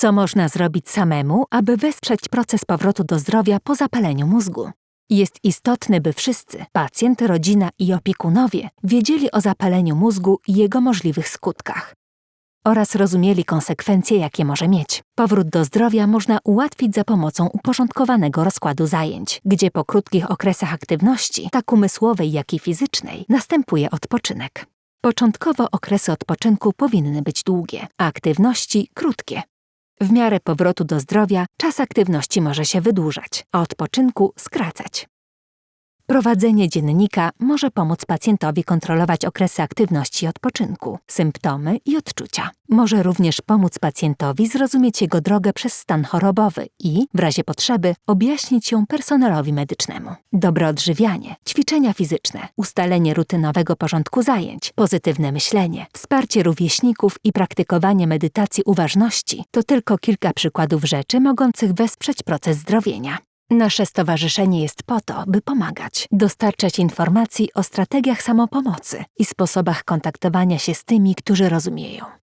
Co można zrobić samemu, aby wesprzeć proces powrotu do zdrowia po zapaleniu mózgu? Jest istotne, by wszyscy pacjent, rodzina i opiekunowie wiedzieli o zapaleniu mózgu i jego możliwych skutkach oraz rozumieli konsekwencje, jakie może mieć. Powrót do zdrowia można ułatwić za pomocą uporządkowanego rozkładu zajęć, gdzie po krótkich okresach aktywności, tak umysłowej, jak i fizycznej, następuje odpoczynek. Początkowo okresy odpoczynku powinny być długie, a aktywności krótkie. W miarę powrotu do zdrowia czas aktywności może się wydłużać, a odpoczynku skracać. Prowadzenie dziennika może pomóc pacjentowi kontrolować okresy aktywności i odpoczynku, symptomy i odczucia. Może również pomóc pacjentowi zrozumieć jego drogę przez stan chorobowy i, w razie potrzeby, objaśnić ją personelowi medycznemu. Dobre odżywianie, ćwiczenia fizyczne, ustalenie rutynowego porządku zajęć, pozytywne myślenie, wsparcie rówieśników i praktykowanie medytacji uważności to tylko kilka przykładów rzeczy mogących wesprzeć proces zdrowienia. Nasze stowarzyszenie jest po to, by pomagać, dostarczać informacji o strategiach samopomocy i sposobach kontaktowania się z tymi, którzy rozumieją.